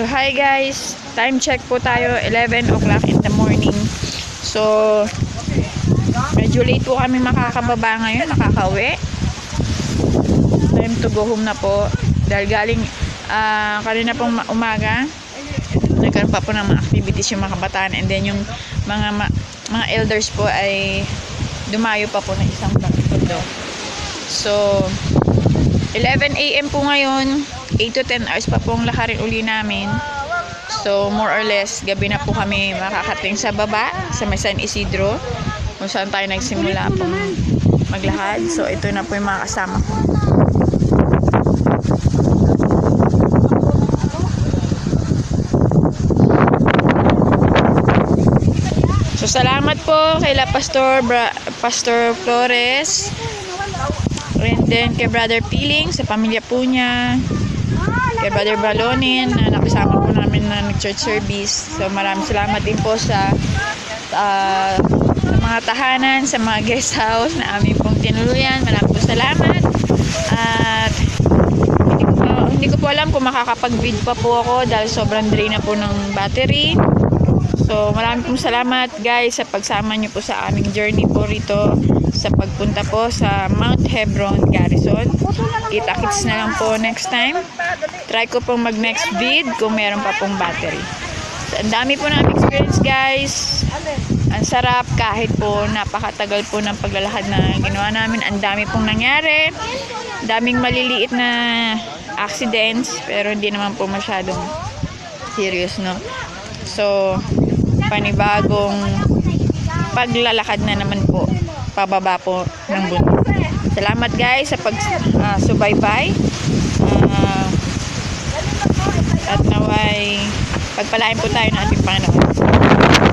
So, hi guys. Time check po tayo. 11 o'clock in the morning. So, medyo late po kami makakababa ngayon. Makakauwi. Time to go home na po. Dahil galing ah, kanina pong ma- umaga, nagkaroon pa po ng mga activities yung mga kabataan. And then yung mga ma- mga elders po ay dumayo pa po ng isang pagpundo. So, 11 a.m. po ngayon. 8 to 10 hours pa pong lakarin uli namin. So, more or less, gabi na po kami makakating sa baba, sa may San Isidro, kung saan tayo nagsimula pong maglakad. So, ito na po yung mga kasama ko. So, salamat po kay La Pastor, Bra- Pastor Flores, and then kay Brother Piling, sa pamilya po niya, kay Brother Balonin, na nakasama po namin na nag-church service. So, maraming salamat din po sa ah, sa mga tahanan, sa mga guest house na aming pong tinuluyan. Maraming po salamat. At hindi ko, po, hindi ko po alam kung makakapag-vid pa po ako dahil sobrang drain na po ng battery. So, maraming pong salamat guys sa pagsama niyo po sa aming journey po rito sa pagpunta po sa Mount Hebron Garrison. Kita-kits na lang po next time. Try ko pong mag next vid kung meron pa pong battery. So, ang dami po namin experience guys. Ang sarap kahit po napakatagal po ng paglalakad na ginawa namin. Ang dami pong nangyari. Daming maliliit na accidents pero hindi naman po masyadong serious no. So, panibagong paglalakad na naman po pababa po ng bundok. Salamat guys sa pag ah, subaybay. Ah, at naway pagpalain po tayo ng ating Panginoon.